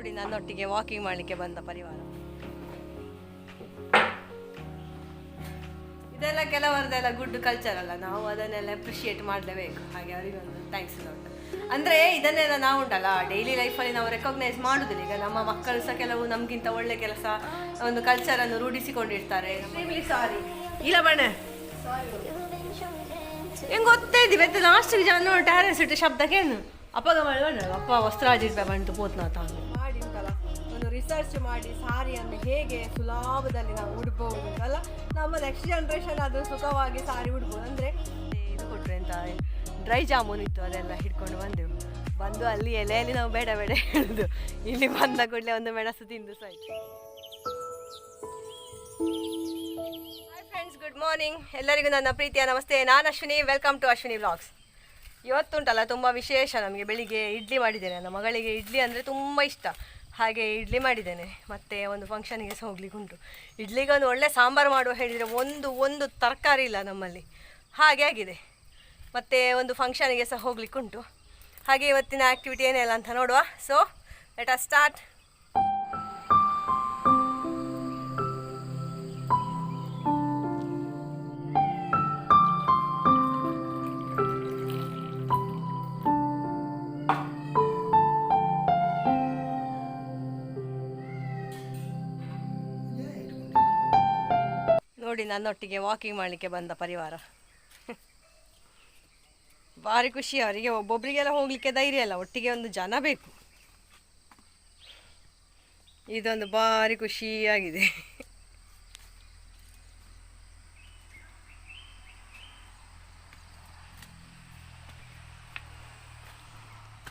ನೋಡಿ ನನ್ನೊಟ್ಟಿಗೆ ವಾಕಿಂಗ್ ಮಾಡಲಿಕ್ಕೆ ಬಂದ ಪರಿವಾರ. ಇದೆಲ್ಲ ಕೆಲವರದೆಲ್ಲ ಗುಡ್ ಕಲ್ಚರ್ ಅಲ್ಲ. ನಾವು ಅದನ್ನೆಲ್ಲ ಅಪ್ರಿಷಿಯೇಟ್ ಮಾಡಲೇಬೇಕು. ಹಾಗೆ ಅವರಿಗೊಂದು ಥ್ಯಾಂಕ್ಸ್ ಅಂದ್ರೆ ಅಂದರೆ ಇದನ್ನೆಲ್ಲ ನಾವು ಉಂಟಲ್ಲ ಡೈಲಿ ಲೈಫಲ್ಲಿ ನಾವು ರೆಕಗ್ನೈಸ್ ಮಾಡುದಿಲ್ಲ. ಈಗ ನಮ್ಮ ಮಕ್ಕಳು ಸಹ ಕೆಲವು ನಮ್ಗಿಂತ ಒಳ್ಳೆ ಕೆಲಸ, ಒಂದು ಕಲ್ಚರನ್ನು ರೂಢಿಸಿಕೊಂಡಿರ್ತಾರೆ. ಸಾರಿ ಇಲ್ಲ ಬಣ್ಣ. ಹೆಂಗ್ ಗೊತ್ತೇ ಇದ್ದೀವಿ ಲಾಸ್ಟಿಗೆ ಜನ ಟ್ಯಾರೆಸ್ ಇಟ್ಟು ಶಬ್ದ ಕೇಳು ಅಪ್ಪಗ ಮಾಡಿ ಅಪ್ಪ, ವಸ್ತ್ರ ಬಂತು ಪೋತ್ನಾಥ ರಿಸರ್ಚ್ ಮಾಡಿ ಸಾರಿಯನ್ನು ಹೇಗೆ ಸುಲಭದಲ್ಲಿ ನಾವು ಉಡ್ಬೋದು ಅಲ್ಲ ನಮ್ಮ ನೆಕ್ಸ್ಟ್ ಜನ್ರೇಷನ್ ಅದು ಸುಖವಾಗಿ ಸಾರಿ ಉಡ್ಬೋದು. ಅಂದರೆ ಇದು ಕೊಟ್ಟರೆ ಅಂತ ಡ್ರೈ ಜಾಮೂನ್ ಇತ್ತು ಅದೆಲ್ಲ ಹಿಡ್ಕೊಂಡು ಬಂದೆವು. ಬಂದು ಅಲ್ಲಿ ಎಲೆಯಲ್ಲಿ ನಾವು ಬೇಡ ಬೇಡ ಹೇಳೋದು. ಇಲ್ಲಿ ಬಂದ ಕೂಡಲೇ ಒಂದು ಮೆಣಸು ತಿಂದು ಸಾಯ್ತು. ಹಾಯ್ ಫ್ರೆಂಡ್ಸ್ ಗುಡ್ ಮಾರ್ನಿಂಗ್ ಎಲ್ಲರಿಗೂ ನನ್ನ ಪ್ರೀತಿಯ ನಮಸ್ತೆ. ನಾನು Ashwini welcome to Ashwini vlogs ಇವತ್ತುಂಟಲ್ಲ ತುಂಬ ವಿಶೇಷ ನಮಗೆ ಬೆಳಿಗ್ಗೆ ಇಡ್ಲಿ ಮಾಡಿದ್ದೇನೆ. ನನ್ನ ಮಗಳಿಗೆ ಇಡ್ಲಿ ಅಂದರೆ ತುಂಬ ಇಷ್ಟ. ಹಾಗೆ ಇಡ್ಲಿ ಮಾಡಿದ್ದೇನೆ. ಮತ್ತು ಒಂದು ಫಂಕ್ಷನಿಗೆ ಸಹ ಹೋಗ್ಲಿಕ್ಕೆ ಉಂಟು. ಇಡ್ಲಿಗೆ ಒಂದು ಒಳ್ಳೆ ಸಾಂಬಾರು ಮಾಡುವ ಹೇಳಿದರೆ ಒಂದು ಒಂದು ತರಕಾರಿ ಇಲ್ಲ ನಮ್ಮಲ್ಲಿ. ಹಾಗೆ ಆಗಿದೆ. ಮತ್ತು ಒಂದು ಫಂಕ್ಷನಿಗೆ ಸಹ ಹೋಗ್ಲಿಕ್ಕೆ ಉಂಟು. ಹಾಗೆ ಇವತ್ತಿನ ಆ್ಯಕ್ಟಿವಿಟಿ ಏನೆಲ್ಲ ಅಂತ ನೋಡುವ. ಸೊ ಲೆಟ್ ಆ ಸ್ಟಾರ್ಟ್ ನೋಡಿ ನನ್ನೊಟ್ಟಿಗೆ ವಾಕಿಂಗ್ ಮಾಡಲಿಕ್ಕೆ ಬಂದ ಪರಿವಾರ. ಭಾರಿ ಖುಷಿ ಅವರಿಗೆ ಒಬ್ಬೊಬ್ಬರಿಗೆಲ್ಲ ಹೋಗ್ಲಿಕ್ಕೆ ಧೈರ್ಯ ಅಲ್ಲ, ಒಟ್ಟಿಗೆ ಒಂದು ಜನ ಬೇಕು. ಇದೊಂದು ಭಾರಿ ಖುಷಿಯಾಗಿದೆ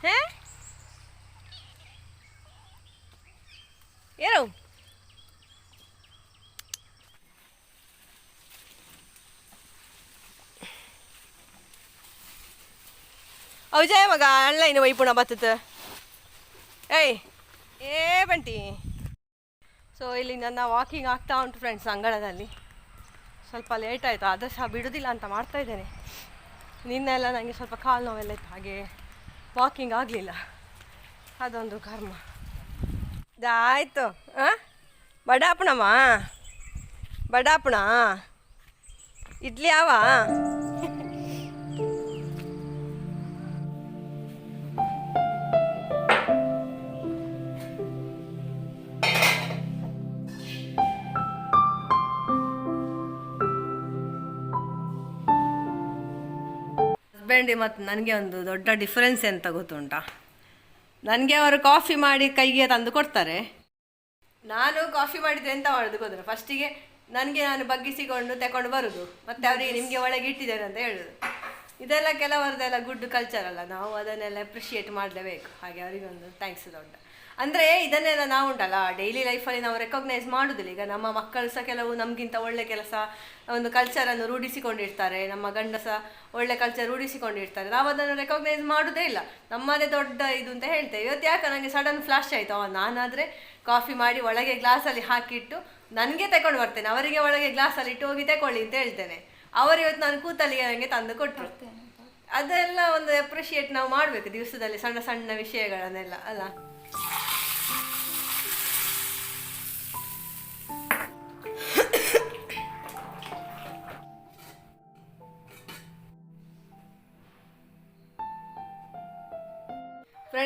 ಹೇ ಏನು ಅವು ಮಗ ಮಗ ಆನ್ಲೈನ್ ವೈಪುಣ ಬತ್ತತ. ಏಯ್, ಏ ಬಂಟಿ. ಸೊ ಇಲ್ಲಿ ನನ್ನ ವಾಕಿಂಗ್ ಆಗ್ತಾ ಉಂಟು ಫ್ರೆಂಡ್ಸ್ ಅಂಗಳದಲ್ಲಿ. ಸ್ವಲ್ಪ ಲೇಟ್ ಆಯಿತು, ಅದು ಸಹ ಬಿಡೋದಿಲ್ಲ ಅಂತ ಮಾಡ್ತಾ ಇದ್ದೇನೆ. ನಿನ್ನೆಲ್ಲ ನನಗೆ ಸ್ವಲ್ಪ ಕಾಲು ನೋವೆಲ್ಲ ಇತ್ತು, ಹಾಗೆ ವಾಕಿಂಗ್ ಆಗಲಿಲ್ಲ. ಅದೊಂದು ಕರ್ಮ. ಆಯಿತು. ಹಾಂ ಬಡಾಪಣಮ್ಮ? ಬಡಾಪಣ? ಇಡ್ಲಿ ಯಾವ? ಹಸ್ಬೆಂಡ್ ಮತ್ತು ನನಗೆ ಒಂದು ದೊಡ್ಡ ಡಿಫರೆನ್ಸ್ ಎಂತ ಗೊತ್ತುಂಟಾ? ನನಗೆ ಅವರು ಕಾಫಿ ಮಾಡಿ ಕೈಗೆ ತಂದು ಕೊಡ್ತಾರೆ. ನಾನು ಕಾಫಿ ಮಾಡಿದರೆ ಎಂತ ಮಾಡೋದು ಗೊತ್ತಿಲ್ಲ ಫಸ್ಟಿಗೆ ನನಗೆ ನಾನು ಬಗ್ಗಿಸಿಕೊಂಡು ತಗೊಂಡು ಬರೋದು. ಮತ್ತೆ ಅವರಿಗೆ ನಿಮಗೆ ಒಳಗೆ ಇಟ್ಟಿದ್ದೇನೆ ಅಂತ ಹೇಳೋದು. ಇದೆಲ್ಲ ಕೆಲವರದೆಲ್ಲ ಗುಡ್ ಕಲ್ಚರ್ ಅಲ್ಲ. ನಾವು ಅದನ್ನೆಲ್ಲ ಅಪ್ರಿಷಿಯೇಟ್ ಮಾಡಲೇಬೇಕು. ಹಾಗೆ ಅವರಿಗೊಂದು ಥ್ಯಾಂಕ್ಸ್ ದೊಡ್ಡ. ಅಂದರೆ ಇದನ್ನೆಲ್ಲ ನಾವು ಉಂಟಲ್ಲ ಡೈಲಿ ಲೈಫಲ್ಲಿ ನಾವು ರೆಕಗ್ನೈಸ್ ಮಾಡೋದಿಲ್ಲ. ಈಗ ನಮ್ಮ ಮಕ್ಕಳು ಸಹ ಕೆಲವು ನಮಗಿಂತ ಒಳ್ಳೆ ಕೆಲಸ ಒಂದು ಕಲ್ಚರನ್ನು ರೂಢಿಸಿಕೊಂಡಿರ್ತಾರೆ. ನಮ್ಮ ಗಂಡ ಸಹ ಒಳ್ಳೆ ಕಲ್ಚರ್ ರೂಢಿಸಿಕೊಂಡಿರ್ತಾರೆ. ನಾವು ಅದನ್ನು ರೆಕಗ್ನೈಸ್ ಮಾಡೋದೇ ಇಲ್ಲ. ನಮ್ಮದೇ ದೊಡ್ಡ ಇದು ಅಂತ ಹೇಳ್ತೇವೆ. ಇವತ್ತು ಯಾಕೆ ನನಗೆ ಸಡನ್ ಫ್ಲಾಶ್ ಆಯ್ತು. ಅವ ನಾನಾದ್ರೆ ಕಾಫಿ ಮಾಡಿ ಒಳಗೆ ಗ್ಲಾಸಲ್ಲಿ ಹಾಕಿಟ್ಟು ನನಗೆ ತಗೊಂಡು ಬರ್ತೇನೆ. ಅವರಿಗೆ ಒಳಗೆ ಗ್ಲಾಸಲ್ಲಿ ಇಟ್ಟು ಹೋಗಿ ತಗೊಳ್ಳಿ ಅಂತ ಹೇಳ್ತೇನೆ. ಅವರು ಇವತ್ತು ನಾನು ಕೂತಲ್ಲಿಗೆ ನನಗೆ ತಂದು ಕೊಟ್ಟರು ಅದೆಲ್ಲ ಒಂದು ಅಪ್ರಿಷಿಯೇಟ್ ನಾವು ಮಾಡಬೇಕು ದಿವಸದಲ್ಲಿ ಸಣ್ಣ ಸಣ್ಣ ವಿಷಯಗಳನ್ನೆಲ್ಲ ಅಲ್ಲ?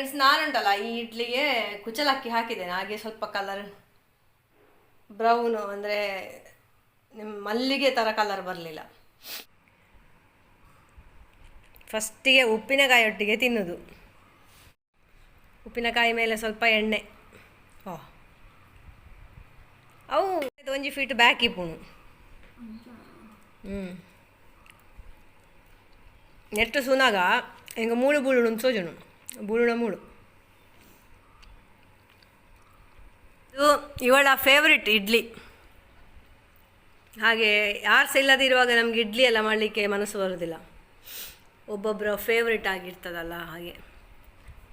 ಫ್ರೆಂಡ್ಸ್ ನಾನುಂಟಲ್ಲ ಈ ಇಡ್ಲಿಗೆ ಕುಚಲಕ್ಕಿ ಹಾಕಿದ್ದೇನೆ ಹಾಗೆ ಸ್ವಲ್ಪ ಕಲರ್ ಬ್ರೌನು ಅಂದರೆ ನಿಮ್ಮ ಮಲ್ಲಿಗೆ ಥರ ಕಲರ್ ಬರಲಿಲ್ಲ. ಫಸ್ಟಿಗೆ ಉಪ್ಪಿನಕಾಯಿ ಒಟ್ಟಿಗೆ ತಿನ್ನೋದು. ಉಪ್ಪಿನಕಾಯಿ ಮೇಲೆ ಸ್ವಲ್ಪ ಎಣ್ಣೆ. ಓ ಅವು ಒಂಜಿ ಫೀಟ್ ಬ್ಯಾಕ್ ಇಪ್ಪುಣು ಹ್ಞೂ ನೆಟ್ಟು ಸುನಾಗ ಹೆಂಗೆ ಮೂಳು ಬೂಳು ಸೋಜುಣು ಬುಳುಣ ಮೂಳು. ಇದು ಇವಳ ಫೇವ್ರೆಟ್ ಇಡ್ಲಿ. ಹಾಗೆ ಯಾರು ಸಹ ಇಲ್ಲದಿರುವಾಗ ನಮಗೆ ಇಡ್ಲಿ ಎಲ್ಲ ಮಾಡಲಿಕ್ಕೆ ಮನಸ್ಸು ಬರೋದಿಲ್ಲ. ಒಬ್ಬೊಬ್ಬರ ಫೇವ್ರೆಟ್ ಆಗಿರ್ತದಲ್ಲ ಹಾಗೆ.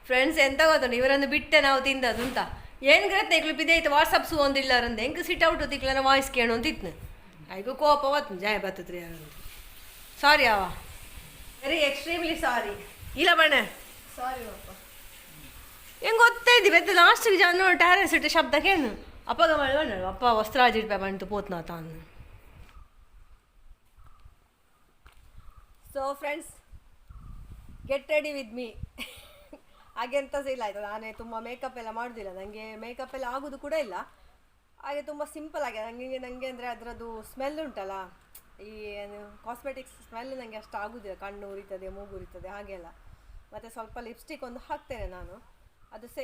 ಫ್ರೆಂಡ್ಸ್ ಎಂತ ಗೊತ್ತಲ್ಲ ಇವರನ್ನು ಬಿಟ್ಟೆ ನಾವು ತಿಂದದು ಅಂತ ಏನು ಗ್ರತ್ನ ಇಕ್ಲು ಆಯ್ತು ವಾಟ್ಸಪ್ಸು ಒಂದಿಲ್ಲ ರಂದ ಹೆಂಗೆ ಸಿಟ್ ಔಟ್ ತಿಕ್ಲನ ವಾಯ್ಸ್ ಕೇಳು ಅಂತಿತ್ತು ಆಯ್ತು ಕೋಪ ಬತ್ತು, ಜಯ ಬತ್ತದ್ರಿ ಸಾರಿ ಅವ. ವೆರಿ ಎಕ್ಸ್ಟ್ರೀಮ್ಲಿ ಸಾರಿ ಇಲ್ಲ ಬಣ್ಣ. ಹೆಂಗೆ ಗೊತ್ತೇ ಇದ್ದೀವಿ ಮತ್ತೆ ಲಾಸ್ಟಿಗೆ ಜನ ಟ್ಯಾರೆಸ್ ಇಟ್ಟು ಶಬ್ದಕ್ಕೇನು ಅಪ್ಪಗ ಮಾಡಿ ಅಪ್ಪ ವಸ್ತ್ರಾ ಇಡ್ಬೇ ಬಂತು ಪೋತ್ನ ತಾನು so friends get ready with me ಹಾಗೆ ಅಂತ ಇಲ್ಲ ಆಯ್ತು ನಾನೇ ತುಂಬ ಮೇಕಪ್ ಎಲ್ಲ ಮಾಡೋದಿಲ್ಲ ನನಗೆ ಮೇಕಪ್ ಎಲ್ಲ ಆಗೋದು ಕೂಡ ಇಲ್ಲ. ಹಾಗೆ ತುಂಬ ಸಿಂಪಲ್ ಆಗಿ ನನಗೆ ನನಗೆ ಅಂದರೆ ಅದರದ್ದು ಸ್ಮೆಲ್ ಉಂಟಲ್ಲ ಈ ಏನು ಕಾಸ್ಮೆಟಿಕ್ಸ್ ಸ್ಮೆಲ್ ನನಗೆ ಅಷ್ಟು ಆಗೋದಿಲ್ಲ ಕಣ್ಣು ಉರಿತದೆ ಮೂಗು ಉರಿತದೆ ಹಾಗೆಲ್ಲ ಮತ್ತು ಸ್ವಲ್ಪ ಲಿಪ್ಸ್ಟಿಕ್ ಒಂದು ಹಾಕ್ತೇನೆ ನಾನು. ಅದು ಸೇ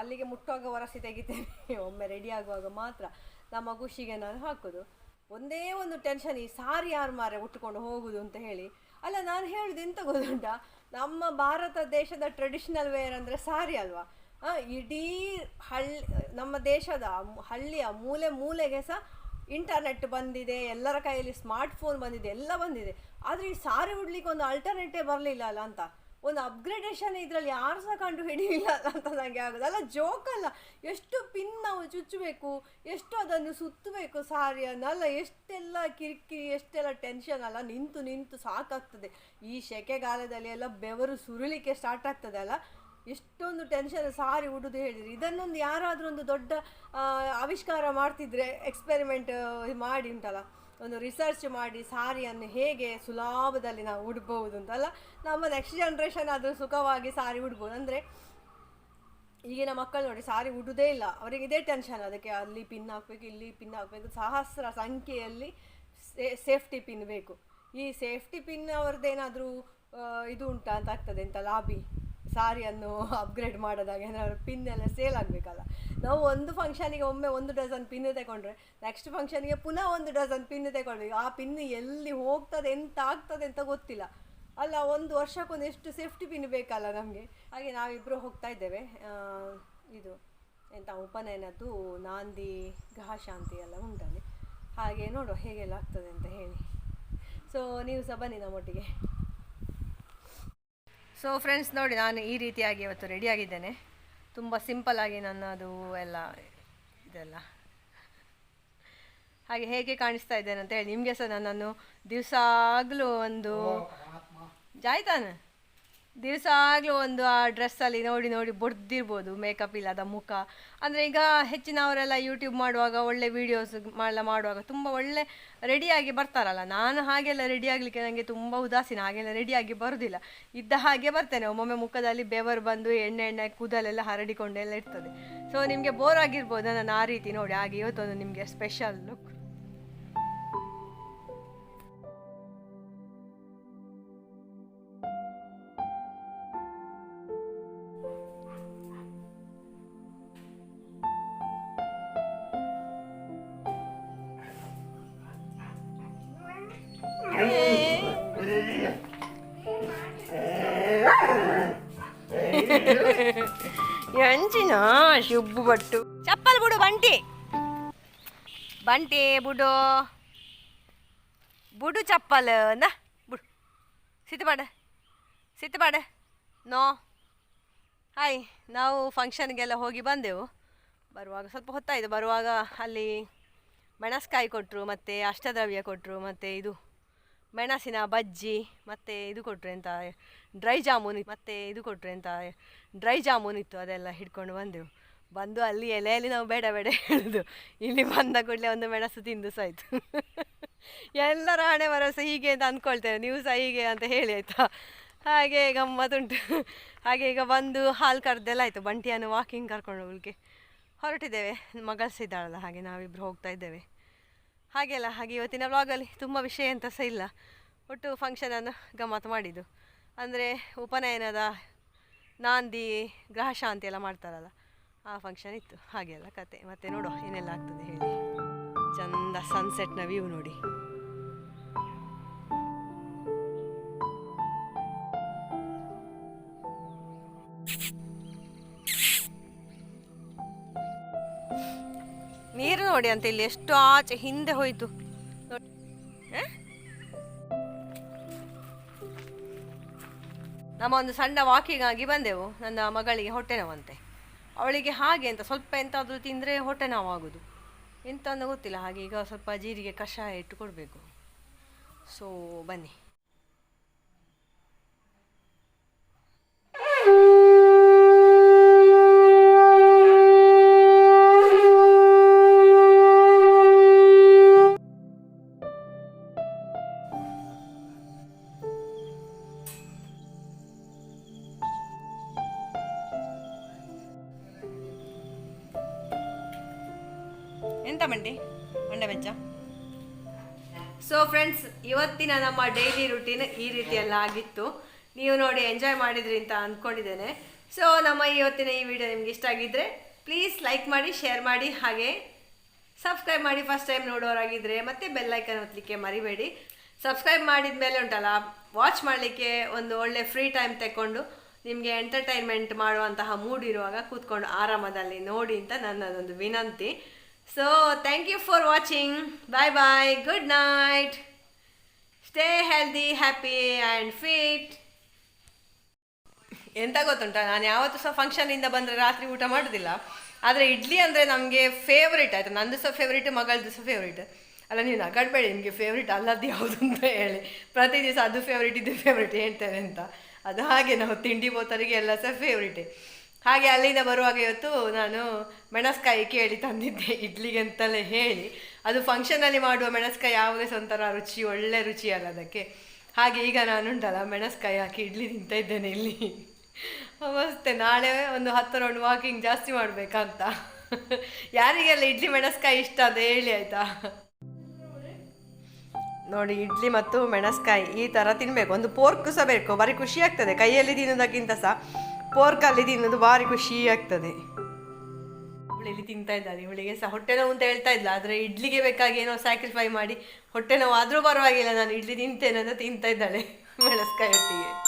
ಅಲ್ಲಿಗೆ ಮುಟ್ಟುವಾಗ ಒರೆಸಿ ತೆಗಿತೇನೆ. ಒಮ್ಮೆ ರೆಡಿ ಆಗುವಾಗ ಮಾತ್ರ ನಮ್ಮ ಖುಷಿಗೆ ನಾನು ಹಾಕೋದು. ಒಂದೇ ಒಂದು ಟೆನ್ಷನ್ ಈ ಸಾರಿ ಯಾರು ಮಾರೆ ಉಟ್ಕೊಂಡು ಹೋಗುದು ಅಂತ ಹೇಳಿ. ಅಲ್ಲ, ನಾನು ಹೇಳುದು ಎಂತ ಗೊತ್ತುಂಟ? ನಮ್ಮ ಭಾರತ ದೇಶದ ಟ್ರೆಡಿಷನಲ್ ವೇರ್ ಅಂದರೆ ಸಾರಿ ಅಲ್ವಾ? ಇಡೀ ಹಳ್ಳಿ ನಮ್ಮ ದೇಶದ ಹಳ್ಳಿಯ ಮೂಲೆ ಮೂಲೆಗೆ ಸಹ ಇಂಟರ್ನೆಟ್ ಬಂದಿದೆ, ಎಲ್ಲರ ಕೈಯಲ್ಲಿ ಸ್ಮಾರ್ಟ್ ಫೋನ್ ಬಂದಿದೆ, ಎಲ್ಲ ಬಂದಿದೆ. ಆದರೆ ಈ ಸಾರಿ ಉಡ್ಲಿಕ್ಕೆ ಒಂದು ಅಲ್ಟರ್ನೇಟಿವ್ ಬರಲಿಲ್ಲ ಅಲ್ಲ ಅಂತ? ಒಂದು ಅಪ್ಗ್ರೇಡೇಷನ್ ಇದರಲ್ಲಿ ಯಾರು ಸಹ ಕಂಡು ಹಿಡಿಯಿಲ್ಲ ಅಂತ ನನಗೆ ಆಗೋದು. ಅಲ್ಲ ಜೋಕ್ ಅಲ್ಲ. ಎಷ್ಟು ಪಿನ್ ನಾವು ಚುಚ್ಚಬೇಕು, ಎಷ್ಟು ಅದನ್ನು ಸುತ್ತಬೇಕು ಸಾರಿಯನ್ನು ಅಲ್ಲ, ಎಷ್ಟೆಲ್ಲ ಕಿರಿಕಿರಿ, ಎಷ್ಟೆಲ್ಲ ಟೆನ್ಷನ್ ಅಲ್ಲ. ನಿಂತು ನಿಂತು ಸಾಕಾಗ್ತದೆ. ಈ ಸೆಕೆಗಾಲದಲ್ಲಿ ಎಲ್ಲ ಬೆವರು ಸುರುಳಿಕ್ಕೆ ಸ್ಟಾರ್ಟ್ ಆಗ್ತದೆ ಅಲ್ಲ. ಎಷ್ಟೊಂದು ಟೆನ್ಷನ್ ಸಾರಿ ಉಡುದು ಹೇಳಿದ್ರಿ ಇದನ್ನೊಂದು ಯಾರಾದರೂ ಒಂದು ದೊಡ್ಡ ಆವಿಷ್ಕಾರ ಮಾಡ್ತಿದ್ರೆ ಎಕ್ಸ್ಪೆರಿಮೆಂಟ್ ಮಾಡಿ ಉಂಟಲ್ಲ. ಒಂದು ರಿಸರ್ಚ್ ಮಾಡಿ ಸಾರಿಯನ್ನು ಹೇಗೆ ಸುಲಭದಲ್ಲಿ ನಾವು ಉಡ್ಬೋದು ಅಂತಲ್ಲ, ನಮ್ಮ ನೆಕ್ಸ್ಟ್ ಜನ್ರೇಷನ್ ಆದರೂ ಸುಖವಾಗಿ ಸಾರಿ ಉಡ್ಬೋದು. ಅಂದರೆ, ಈಗಿನ ಮಕ್ಕಳು ನೋಡಿ, ಸಾರಿ ಉಡುವುದೇ ಇಲ್ಲ. ಅವರಿಗೆ ಇದೇ ಟೆನ್ಷನ್ ಅದಕ್ಕೆ ಅಲ್ಲಿ ಪಿನ್ ಹಾಕಬೇಕು, ಇಲ್ಲಿ ಪಿನ್ ಹಾಕಬೇಕು, ಸಹಸ್ರ ಸಂಖ್ಯೆಯಲ್ಲಿ ಸೇಫ್ಟಿ ಪಿನ್ ಬೇಕು. ಈ ಸೇಫ್ಟಿ ಪಿನ್ ಅವ್ರದ್ದೇನಾದರೂ ಇದು ಉಂಟಾ ಅಂತ ಆಗ್ತದೆ ಅಂತ ಲಾಬಿ ಸಾರಿಯನ್ನು ಅಪ್ಗ್ರೇಡ್ ಮಾಡೋದಾಗ ಏನಾದ್ರು ಪಿನ್ ಎಲ್ಲ ಸೇಲ್ ಆಗಬೇಕಲ್ಲ. ನಾವು ಒಂದು ಫಂಕ್ಷನಿಗೆ ಒಮ್ಮೆ ಒಂದು ಡಜನ್ ಪಿನ್ ತಗೊಂಡ್ರೆ ನೆಕ್ಸ್ಟ್ ಫಂಕ್ಷನಿಗೆ ಪುನಃ ಒಂದು ಡಜನ್ ಪಿನ್ ತಗೊಳ್ಬೇಕು ಆ ಪಿನ್ ಎಲ್ಲಿ ಹೋಗ್ತದೆ, ಎಂತ ಆಗ್ತದೆ ಅಂತ ಗೊತ್ತಿಲ್ಲ. ಅಲ್ಲ, ಒಂದು ವರ್ಷಕ್ಕೊಂದು ಎಷ್ಟು ಸೇಫ್ಟಿ ಪಿನ್ ಬೇಕಲ್ಲ ನಮಗೆ? ಹಾಗೆ ನಾವಿಬ್ಬರು ಹೋಗ್ತಾ ಇದ್ದೇವೆ. ಇದು, ಎಂತ ಉಪನಯನದ್ದು ನಾಂದಿ ಗೃಹಶಾಂತಿ ಎಲ್ಲ ಉಂಟಲ್ಲಿ. ಹಾಗೆ ನೋಡುವ ಹೇಗೆಲ್ಲ ಆಗ್ತದೆ ಅಂತ ಹೇಳಿ. ಸೊ ನೀವು ಸಹ ಬನ್ನಿ ನಮ್ಮೊಟ್ಟಿಗೆ. ಸೊ ಫ್ರೆಂಡ್ಸ್ ನೋಡಿ ನಾನು ಈ ರೀತಿಯಾಗಿ ಇವತ್ತು ರೆಡಿಯಾಗಿದ್ದೇನೆ ತುಂಬ ಸಿಂಪಲ್ಲಾಗಿ ನನ್ನದು ಎಲ್ಲ ಇದೆಲ್ಲ. ಹಾಗೆ ಹೇಗೆ ಕಾಣಿಸ್ತಾ ಇದ್ದೇನೆ ಅಂತ ಹೇಳಿ ನಿಮಗೆ ಸಹ ನನ್ನನ್ನು ದಿವಸ ಆಗಲೂ ಒಂದು ಜಾಯ್ತಾನೆ. ದಿವಸ ಆಗಲೂ ಒಂದು ಆ ಡ್ರೆಸ್ಸಲ್ಲಿ ನೋಡಿ ನೋಡಿ ಬೊಡ್ದಿರ್ಬೋದು ಮೇಕಪ್ ಇಲ್ಲದ ಮುಖ. ಅಂದರೆ ಈಗ ಹೆಚ್ಚಿನವರೆಲ್ಲ ಯೂಟ್ಯೂಬ್ ಮಾಡುವಾಗ, ಒಳ್ಳೆ ವೀಡಿಯೋಸ್ ಎಲ್ಲ ಮಾಡುವಾಗ ತುಂಬ ಒಳ್ಳೆ ರೆಡಿಯಾಗಿ ಬರ್ತಾರಲ್ಲ. ನಾನು ಹಾಗೆಲ್ಲ ರೆಡಿ ಆಗಲಿಕ್ಕೆ ನನಗೆ ತುಂಬ ಉದಾಸೀನ, ಹಾಗೆಲ್ಲ ರೆಡಿಯಾಗಿ ಬರೋದಿಲ್ಲ. ಇದ್ದ ಹಾಗೆ ಬರ್ತೇನೆ. ಒಮ್ಮೊಮ್ಮೆ ಮುಖದಲ್ಲಿ ಬೆವರು ಬಂದು ಎಣ್ಣೆ ಎಣ್ಣೆ, ಕೂದಲೆಲ್ಲ ಹರಡಿಕೊಂಡೆಲ್ಲ ಇರ್ತದೆ. ಸೊ ನಿಮಗೆ ಬೋರ್ ಆಗಿರ್ಬೋದು. ನಾನು ಆ ರೀತಿ ನೋಡಿ, ಹಾಗೆ ಇವತ್ತೊಂದು ನಿಮಗೆ ಸ್ಪೆಷಲ್ ಲುಕ್ ಎಂಚಿನ ಶುಬ್ಬು ಬಟ್ಟು. ಚಪ್ಪಲ್ ಬಿಡು, ಬಂಟಿ. ಬಂಟಿ, ಬುಡು. ಬುಡು ಚಪ್ಪಲ್ ಅಂದ ಬುಡು. ಸಿತ್ತುಪಾಡ ಸಿತ್ತುಪಾಡ ನೋ. ಹಾಯ್, ನಾವು ಫಂಕ್ಷನ್ಗೆಲ್ಲ ಹೋಗಿ ಬಂದೆವು. ಬರುವಾಗ ಸ್ವಲ್ಪ ಹೊತ್ತಾಯಿತು. ಬರುವಾಗ ಅಲ್ಲಿ ಮೆಣಸ್ಕಾಯಿ ಕೊಟ್ಟರು ಮತ್ತು ಅಷ್ಟದ್ರವ್ಯ ಕೊಟ್ಟರು ಮತ್ತು ಇದು. ಮೆಣಸಿನ ಬಜ್ಜಿ, ಮತ್ತು ಇದು ಕೊಟ್ಟರು ಎಂತ, ಡ್ರೈ ಜಾಮೂನ್ ಮತ್ತು ಇದು ಕೊಟ್ಟರು ಎಂತ, ಡ್ರೈ ಜಾಮೂನ್ ಇತ್ತು, ಅದೆಲ್ಲ ಹಿಡ್ಕೊಂಡು ಬಂದೆವು. ಬಂದು ಅಲ್ಲಿ ಎಲೆಯಲ್ಲಿ ನಾವು ಬೇಡ ಬೇಡ ಹೇಳುದು. ಇಲ್ಲಿ ಬಂದ ಕೂಡಲೇ ಒಂದು ಮೆಣಸು ತಿಂದು ಸಹ ಆಯಿತು ಎಲ್ಲರ ಹಣೆ ಭರವಸೆ ಹೀಗೆ ಅಂತ ಅಂದ್ಕೊಳ್ತೇವೆ. ನೀವು ಸಹ ಹೀಗೆ ಅಂತ ಹೇಳಿ, ಆಯಿತಾ? ಹಾಗೆ ಗಮ್ಮತ್ತುಂಟು ಹಾಗೆ ಈಗ ಬಂದು ಹಾಲು ಕರೆದೆಲ್ಲ ಆಯಿತು. ಬಂಟಿಯನ್ನು ವಾಕಿಂಗ್ ಕರ್ಕೊಂಡು ಹೋಗ್ಲಿಕ್ಕೆ ಹೊರಟಿದ್ದೇವೆ. ಮಗಳಿಸಿದ್ದಾಳಲ್ಲ ಹಾಗೆ ನಾವಿಬ್ಬರು ಹೋಗ್ತಾ ಇದ್ದೇವೆ. ಹಾಗೆಲ್ಲ ಹಾಗೆ ಇವತ್ತಿನ ವ್ಲಾಗಲ್ಲಿ ತುಂಬ ವಿಷಯ ಅಂತ ಸಹ ಇಲ್ಲ. ಒಟ್ಟು ಫಂಕ್ಷನನ್ನು ಗಮ್ಮತ್ತು ಮಾಡಿದ್ದು. ಅಂದರೆ ಉಪನಯನದ ನಾಂದಿ ಗ್ರಹಶಾಂತಿ ಎಲ್ಲ ಮಾಡ್ತಾರಲ್ಲ, ಆ ಫಂಕ್ಷನ್ ಇತ್ತು. ಹಾಗೆಲ್ಲ ಕತೆ. ಮತ್ತೆ ನೋಡುವ ಏನೆಲ್ಲ ಆಗ್ತದೆ ಹೇಳಿ. ಚಂದ ಸನ್ಸೆಟ್ನ ವ್ಯೂ ನೋಡಿ. ನೋಡಿ ಅಂತ ಇಲ್ಲಿ ಎಷ್ಟು ಆಚೆ ಹಿಂದೆ ಹೋಯ್ತು. ನಮ್ಮ ಒಂದು ಸಣ್ಣ ವಾಕಿಂಗ್ ಆಗಿ ಬಂದೆವು. ನನ್ನ ಮಗಳಿಗೆ ಹೊಟ್ಟೆ ನೋವಂತೆ. ಅವಳಿಗೆ ಹಾಗೆ ಅಂತ ಸ್ವಲ್ಪ ಎಂತಾದರೂ ತಿಂದರೆ ಹೊಟ್ಟೆ ನೋವಾಗೋದು. ಎಂತ ಗೊತ್ತಿಲ್ಲ. ಹಾಗೆ ಈಗ ಸ್ವಲ್ಪ ಜೀರಿಗೆ ಕಷಾಯ ಇಟ್ಟು ಕೊಡಬೇಕು. ಸೊ ಬನ್ನಿ. ಎಂತ ಮಂಡಿ? ಬೆಚ್ಚ ಸೊ ಫ್ರೆಂಡ್ಸ್ ಇವತ್ತಿನ ನಮ್ಮ ಡೈಲಿ ರುಟೀನ್ ಈ ರೀತಿಯೆಲ್ಲ ಆಗಿತ್ತು. ನೀವು ನೋಡಿ ಎಂಜಾಯ್ ಮಾಡಿದ್ರಿ ಅಂತ ಅಂದ್ಕೊಂಡಿದ್ದೇನೆ ಸೊ ನಮ್ಮ ಇವತ್ತಿನ ಈ ವಿಡಿಯೋ ನಿಮ್ಗೆ ಇಷ್ಟ ಆಗಿದ್ರೆ ಪ್ಲೀಸ್ ಲೈಕ್ ಮಾಡಿ ಶೇರ್ ಮಾಡಿ, ಹಾಗೆ ಸಬ್ಸ್ಕ್ರೈಬ್ ಮಾಡಿ ಫಸ್ಟ್ ಟೈಮ್ ನೋಡೋರಾಗಿದ್ದರೆ ಮತ್ತೆ ಬೆಲ್ಲೈಕನ್ ಹೊತ್ತಲಿಕ್ಕೆ ಮರಿಬೇಡಿ. ಸಬ್ಸ್ಕ್ರೈಬ್ ಮಾಡಿದ ಮೇಲೆ ಉಂಟಲ್ಲ ವಾಚ್ ಮಾಡಲಿಕ್ಕೆ ಒಂದು ಒಳ್ಳೆ ಫ್ರೀ ಟೈಮ್ ತಗೊಂಡು ನಿಮಗೆ ಎಂಟರ್ಟೈನ್ಮೆಂಟ್ ಮಾಡುವಂತಹ ಮೂಡ್ ಇರುವಾಗ ಕೂತ್ಕೊಂಡು ಆರಾಮದಲ್ಲಿ ನೋಡಿ ಅಂತ ನನ್ನದೊಂದು ವಿನಂತಿ. So thank you for watching bye bye good night stay healthy happy and fit ಎಂತ ಗೊತ್ತುಂಟ? ನಾನು ಯಾವತ್ತೂ ಸಹ ಫಂಕ್ಷನಿಂದ ಬಂದರೆ ರಾತ್ರಿ ಊಟ ಮಾಡೋದಿಲ್ಲ. ಆದರೆ ಇಡ್ಲಿ ಅಂದರೆ ನಮಗೆ ಫೇವ್ರೇಟ್ ಆಯಿತು. ನಂದು ಸಹ ಫೇವ್ರೇಟ್ ಮಗಳದ್ದು ಸಹ ಫೇವ್ರೇಟ್ ಅಲ್ಲ, ನೀವು ನಗಾಡಬೇಡಿ ನಿಮಗೆ ಫೇವ್ರೇಟ್ ಅಲ್ಲದ್ದು ಯಾವುದು ಅಂತ ಹೇಳಿ. ಪ್ರತಿ ದಿವಸ ಅದು ಫೇವ್ರೇಟ್ ಇದು ಫೇವ್ರೇಟ್ ಹೇಳ್ತೇನೆ ಅಂತ. ಅದು ಹಾಗೆ ನಾವು ತಿಂಡಿ ಬೋತರಿಗೆ ಎಲ್ಲ ಸಹ ಫೇವ್ರೇಟೇ ಹಾಗೆ ಅಲ್ಲಿಂದ ಬರುವಾಗ ಇವತ್ತು ನಾನು ಮೆಣಸ್ಕಾಯಿ ಕೇಳಿ ತಂದಿದ್ದೆ ಇಡ್ಲಿಗೆ ಅಂತಲೇ ಹೇಳಿ. ಅದು ಫಂಕ್ಷನಲ್ಲಿ ಮಾಡುವ ಮೆಣಸ್ಕಾಯಿ ಯಾವುದೇ ಒಂಥರ ರುಚಿ, ಒಳ್ಳೆ ರುಚಿ ಅಲ್ಲ ಅದಕ್ಕೆ. ಹಾಗೆ ಈಗ ನಾನು ಉಂಟಲ್ಲ ಮೆಣಸ್ಕಾಯಿ ಹಾಕಿ ಇಡ್ಲಿ ತಿಂತಾ ಇದ್ದೇನೆ ಇಲ್ಲಿ. ಅವಸ್ಥೆ ನಾಳೆ ಒಂದು ಹತ್ತು ರೌಂಡ್ ವಾಕಿಂಗ್ ಜಾಸ್ತಿ ಮಾಡಬೇಕಂತ. ಯಾರಿಗೆಲ್ಲ ಇಡ್ಲಿ ಮೆಣಸ್ಕಾಯಿ ಇಷ್ಟ ಅಂತ ಹೇಳಿ ಆಯಿತಾ? ನೋಡಿ, ಇಡ್ಲಿ ಮತ್ತು ಮೆಣಸ್ಕಾಯಿ ಈ ಥರ ತಿನ್ನಬೇಕು ಒಂದು ಪೋರ್ಕ್ ಸಹ ಬೇಕು. ಬರೀ ಖುಷಿ ಆಗ್ತದೆ. ಕೈಯಲ್ಲಿ ತಿನ್ನೋದಕ್ಕಿಂತ ಸಹ. ಪೋರ್ಕಲ್ಲಿ ತಿನ್ನೋದು ಭಾರಿ ಖುಷಿ ಆಗ್ತದೆ. ಇಲ್ಲಿ ತಿಂತಾ ಇದ್ದಾಳೆ. ಇವಳಿಗೆ ಸಹ ಹೊಟ್ಟೆ ನೋವು ಅಂತ ಹೇಳ್ತಾ ಇದ್ಲ. ಆದರೆ ಇಡ್ಲಿಗೆ ಬೇಕಾಗಿ ಏನೋ ಸ್ಯಾಕ್ರಿಫೈ ಮಾಡಿ ಹೊಟ್ಟೆ ನೋವು ಆದರೂ ಪರವಾಗಿಲ್ಲ. ನಾನು ಇಡ್ಲಿ ತಿಂತೇನೆ ಅಂತ ತಿಂತಾ ಇದ್ದಾಳೆ. ಮೆಣಸ್ಕಾಯಿ ಒಟ್ಟಿಗೆ.